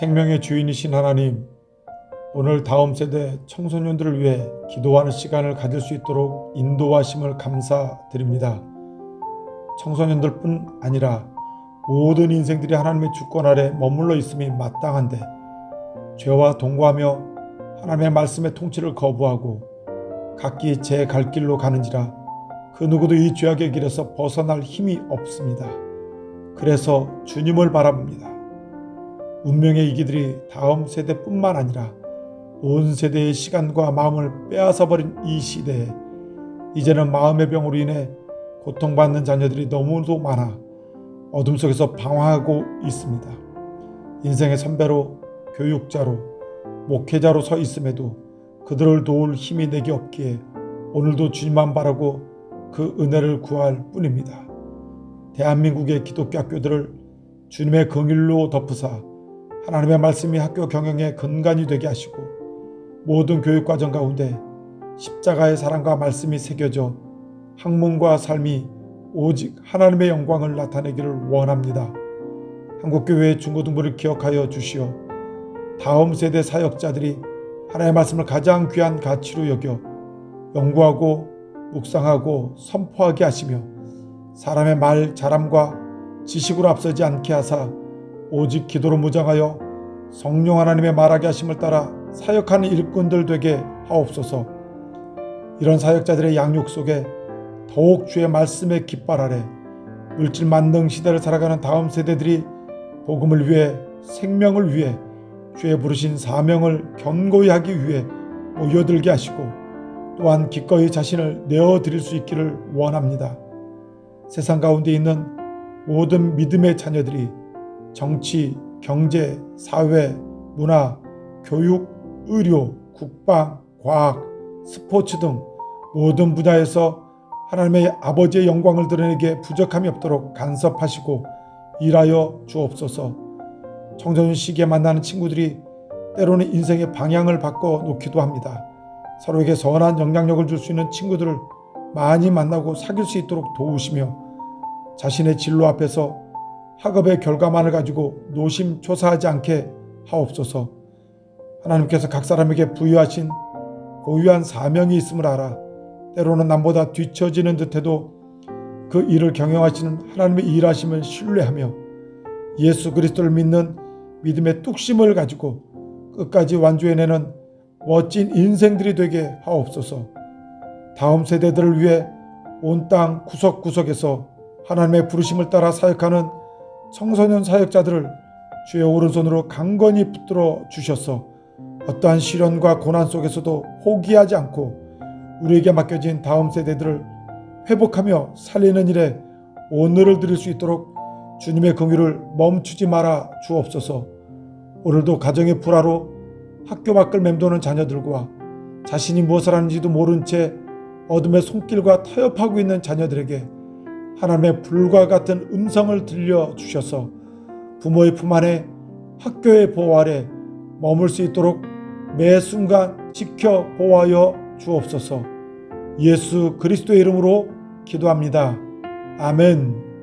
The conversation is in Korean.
생명의 주인이신 하나님, 오늘 다음 세대 청소년들을 위해 기도하는 시간을 가질 수 있도록 인도하심을 감사드립니다. 청소년들뿐 아니라 모든 인생들이 하나님의 주권 아래 머물러 있음이 마땅한데 죄와 동거하며 하나님의 말씀의 통치를 거부하고 각기 제 갈 길로 가는지라 그 누구도 이 죄악의 길에서 벗어날 힘이 없습니다. 그래서 주님을 바라봅니다. 운명의 이기들이 다음 세대뿐만 아니라 온 세대의 시간과 마음을 빼앗아 버린 이 시대에 이제는 마음의 병으로 인해 고통받는 자녀들이 너무도 많아 어둠 속에서 방황하고 있습니다. 인생의 선배로 교육자로 목회자로 서 있음에도 그들을 도울 힘이 내게 없기에 오늘도 주님만 바라고 그 은혜를 구할 뿐입니다. 대한민국의 기독교 학교들을 주님의 긍휼로 덮으사 하나님의 말씀이 학교 경영의 근간이 되게 하시고 모든 교육 과정 가운데 십자가의 사랑과 말씀이 새겨져 학문과 삶이 오직 하나님의 영광을 나타내기를 원합니다. 한국교회의 중고등부를 기억하여 주시어 다음 세대 사역자들이 하나님의 말씀을 가장 귀한 가치로 여겨 연구하고 묵상하고 선포하게 하시며 사람의 말 잘함과 지식으로 앞서지 않게 하사 오직 기도로 무장하여 성령 하나님의 말하게 하심을 따라 사역하는 일꾼들 되게 하옵소서. 이런 사역자들의 양육 속에 더욱 주의 말씀의 깃발 아래 물질 만능 시대를 살아가는 다음 세대들이 복음을 위해 생명을 위해 주의 부르신 사명을 견고히 하기 위해 모여들게 하시고 또한 기꺼이 자신을 내어 드릴 수 있기를 원합니다. 세상 가운데 있는 모든 믿음의 자녀들이 정치, 경제, 사회, 문화, 교육, 의료, 국방, 과학, 스포츠 등 모든 분야에서 하나님의 아버지의 영광을 드러내게 부족함이 없도록 간섭하시고 일하여 주옵소서. 청소년 시기에 만나는 친구들이 때로는 인생의 방향을 바꿔 놓기도 합니다. 서로에게 선한 영향력을 줄 수 있는 친구들을 많이 만나고 사귈 수 있도록 도우시며 자신의 진로 앞에서 학업의 결과만을 가지고 노심초사하지 않게 하옵소서. 하나님께서 각 사람에게 부여하신 고유한 사명이 있음을 알아 때로는 남보다 뒤처지는 듯해도 그 일을 경영하시는 하나님의 일하심을 신뢰하며 예수 그리스도를 믿는 믿음의 뚝심을 가지고 끝까지 완주해내는 멋진 인생들이 되게 하옵소서. 다음 세대들을 위해 온 땅 구석구석에서 하나님의 부르심을 따라 사역하는 청소년 사역자들을 주의 오른손으로 강건히 붙들어 주셔서 어떠한 시련과 고난 속에서도 포기하지 않고 우리에게 맡겨진 다음 세대들을 회복하며 살리는 일에 오늘을 드릴 수 있도록 주님의 긍휼을 멈추지 말아 주옵소서. 오늘도 가정의 불화로 학교 밖을 맴도는 자녀들과 자신이 무엇을 하는지도 모른 채 어둠의 손길과 타협하고 있는 자녀들에게 하나님의 불과 같은 음성을 들려 주셔서 부모의 품 안에 학교의 보호 아래 머물 수 있도록 매 순간 지켜 보호하여 주옵소서. 예수 그리스도의 이름으로 기도합니다. 아멘.